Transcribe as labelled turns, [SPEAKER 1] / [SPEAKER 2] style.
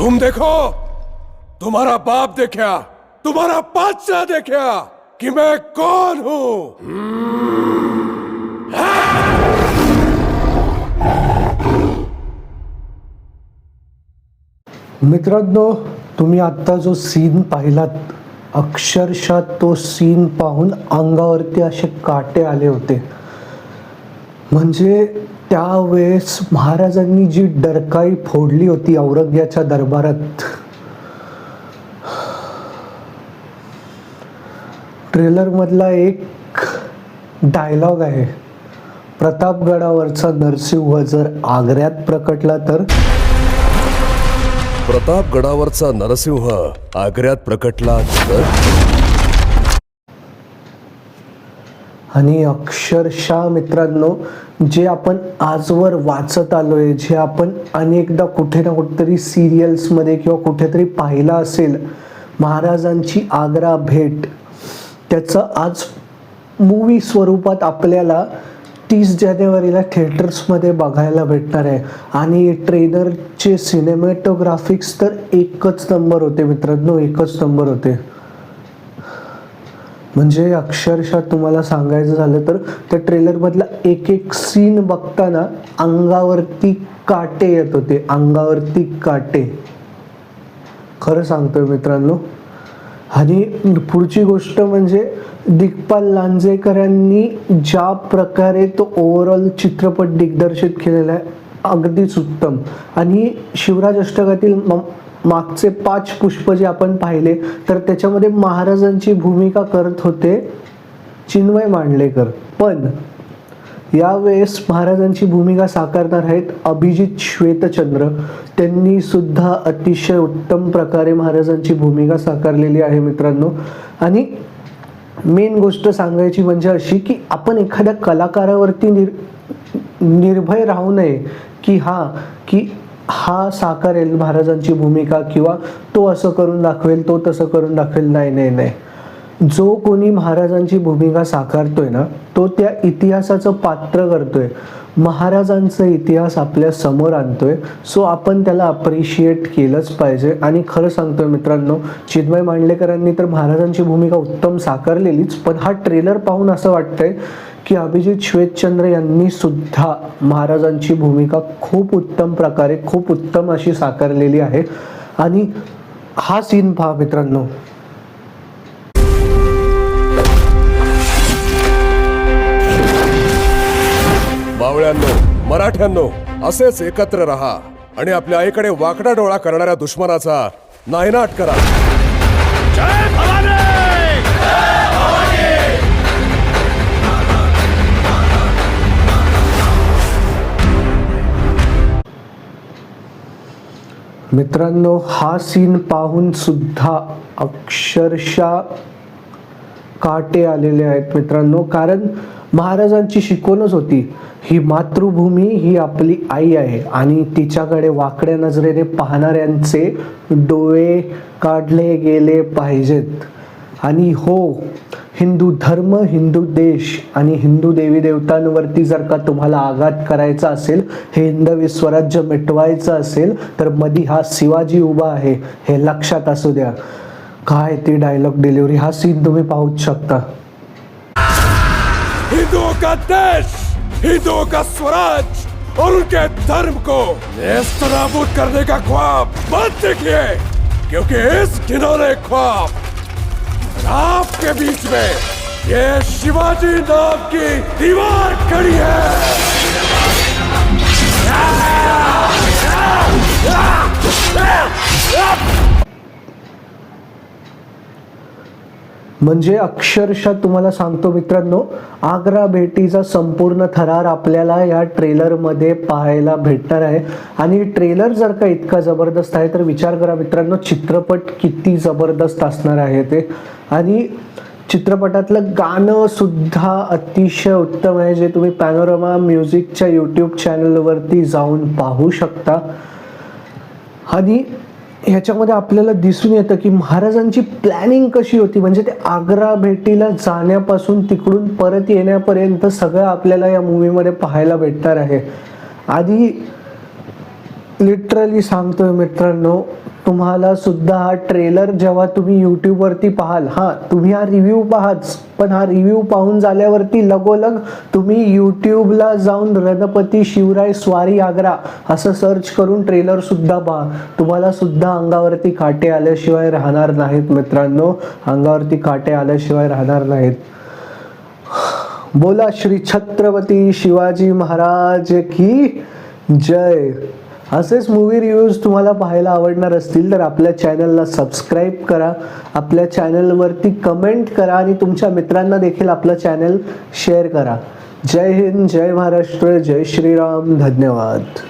[SPEAKER 1] तुम देखो तुम्हारा बाप देखा तुम्हारा बादशाह देखा कि मैं कौन हूं।
[SPEAKER 2] मित्रांनो तुम्ही आत्ता जो सीन पाहिलात अक्षरशः तो सीन पाहून अंगावरती असे काटे आले होते. म्हणजे त्यावेळेस महाराजांनी जी डरकाई फोडली होती औरंग्याच्या दरबारात ट्रेलरमधला एक डायलॉग आहे प्रतापगडावरचा नरसिंह जर आग्र्यात प्रकटला तर?
[SPEAKER 1] प्रतापगडावरचा नरसिंह आग्र्यात प्रकटला तर?
[SPEAKER 2] आणि अक्षरशः मित्रांनो जे आपण आजवर वाचत आलोय जे आपण अनेकदा कुठे ना कुठेतरी सिरियल्समध्ये किंवा कुठेतरी पाहिलं असेल महाराजांची आग्रा भेट त्याचं आज मूवी स्वरूपात आपल्याला तीस जानेवारीला थिएटर्समध्ये बघायला भेटणार आहे. आणि ट्रेनरचे सिनेमॅटोग्राफिक्स तर एकच नंबर होते मित्रांनो एकच नंबर होते. म्हणजे अक्षरशः तुम्हाला सांगायचं झालं तर त्या ट्रेलरमधला एक एक सीन बघताना अंगावरती काटे येत होते. अंगावरती काटे. खरं सांगतोय मित्रांनो. आणि पुढची गोष्ट म्हणजे दिग्पाल लांजेकरांनी ज्या प्रकारे तो ओव्हरऑल चित्रपट दिग्दर्शित केलेला आहे अगदीच उत्तम. आणि शिवराज अष्टकातील मागचे पाच पुष्प जे आपण पाहिले तर त्याच्यामध्ये महाराजांची भूमिका करत होते चिन्मय मांडलेकर. पण यावेळेस महाराजांची भूमिका साकारणार आहेत अभिजित श्वेतचंद्र. त्यांनी सुद्धा अतिशय उत्तम प्रकारे महाराजांची भूमिका साकारलेली आहे मित्रांनो. आणि मेन गोष्ट सांगायची म्हणजे अशी की आपण एखाद्या कलाकारावरती निर निर्भय राहू नये की हा की हा साकारेल महाराजांची भूमिका किंवा तो असं करून दाखवेल तो तसं करून दाखवेल नाही नाही नाही. जो कोणी महाराजांची भूमिका साकारतोय ना तो त्या इतिहासाचं पात्र करतोय. महाराजांचा इतिहास आपल्यासमोर आणतोय. सो आपण त्याला अप्रिशिएट केलंच पाहिजे. आणि खरं सांगतोय मित्रांनो चिन्मय मांडलेकरांनी तर महाराजांची भूमिका उत्तम साकारलेलीच पण हा ट्रेलर पाहून असं वाटतंय की अभिजित श्वेतचंद्र यांनी सुद्धा महाराजांची भूमिका खूप उत्तम प्रकारे खूप उत्तम अशी साकारलेली आहे. आणि हा सीन पहा मित्रांनो.
[SPEAKER 1] मावळ्यांनो मराठ्यांनो असेच एकत्र राहा आणि आपल्या आईकडे वाकडा डोळा करणाऱ्या दुश्मनाचा नायनाट करा.
[SPEAKER 2] मित्रांनो हा सीन पाहून सुद्धा अक्षरशः काटे आलेले आहेत मित्रांनो. कारण महाराजांची शिकवणच होती ही मातृभूमी ही आपली आई आहे आणि तिच्याकडे वाकड्या नजरेने पाहणाऱ्यांचे डोळे काढले गेले पाहिजेत. आणि हो हिंदू धर्म हिंदू देश आणि हिंदू देवी देवतांवरती जर का तुम्हाला आघात करायचा असेल हे हिंदवी स्वराज्य मिटवायचं असेल तर मधी हा शिवाजी उभा आहे हे लक्षात असू द्या. काय ती डायलॉग डिलिव्हरी हा सीन तुम्ही पाहूच शकता.
[SPEAKER 1] हिंदुओं का देश हिंदुओं का स्वराज और उनके धर्म को नेस्त नाबूद करने का ख्वाब मत देखिए क्योंकि इस घिनौने ख्वाब आपके बीच में ये शिवाजी नाम की दीवार खड़ी है।
[SPEAKER 2] म्हणजे अक्षरशः तुम्हाला सांगतो मित्रांनो आग्रा भेटीचा संपूर्ण थरार आपल्याला या ट्रेलरमध्ये पाहायला भेटणार आहे. आणि ट्रेलर जर का इतका जबरदस्त आहे तर विचार करा मित्रांनो चित्रपट किती जबरदस्त असणार आहे ते. आणि चित्रपटातलं गाणं सुद्धा अतिशय उत्तम आहे जे तुम्ही पॅनोरमा म्युझिकच्या यूट्यूब चॅनलवरती जाऊन पाहू शकता. आणि ह्याच्यामध्ये आपल्याला दिसून येतं की महाराजांची प्लॅनिंग कशी होती? म्हणजे ते आग्रा भेटीला जाण्यापासून तिकडून परत येण्यापर्यंत सगळं आपल्याला या मूवीमध्ये पाहायला भेटणार आहे. आधी लिटरली सांगतोय मित्रांनो तुम्हाला सुद्धा हा ट्रेलर जेव्हा तुम्ही यूट्यूबवरती पाहाल हां तुम्ही हा रिव्ह्यू पाहाच पण हा रिव्ह्यू पाहून झाल्यावरती लगोलग तुम्ही यूट्यूबला जाऊन रणपती शिवराय स्वारी आग्रा असं सर्च करून ट्रेलर सुद्धा पहा. तुम्हाला सुद्धा अंगावरती काटे आल्याशिवाय राहणार नाहीत मित्रांनो. अंगावरती काटे आल्याशिवाय राहणार नाहीत. बोला श्री छत्रपती शिवाजी महाराज की जय. असेच मूवी रिव्ह्यूज तुम्हाला पाहायला आवडणार असतील तर आपल्या चॅनलला सबस्क्राईब करा. आपल्या चॅनलवरती कमेंट करा आणि तुमच्या मित्रांना देखील आपलं चॅनल शेअर करा. जय हिंद जय महाराष्ट्र जय श्रीराम. धन्यवाद.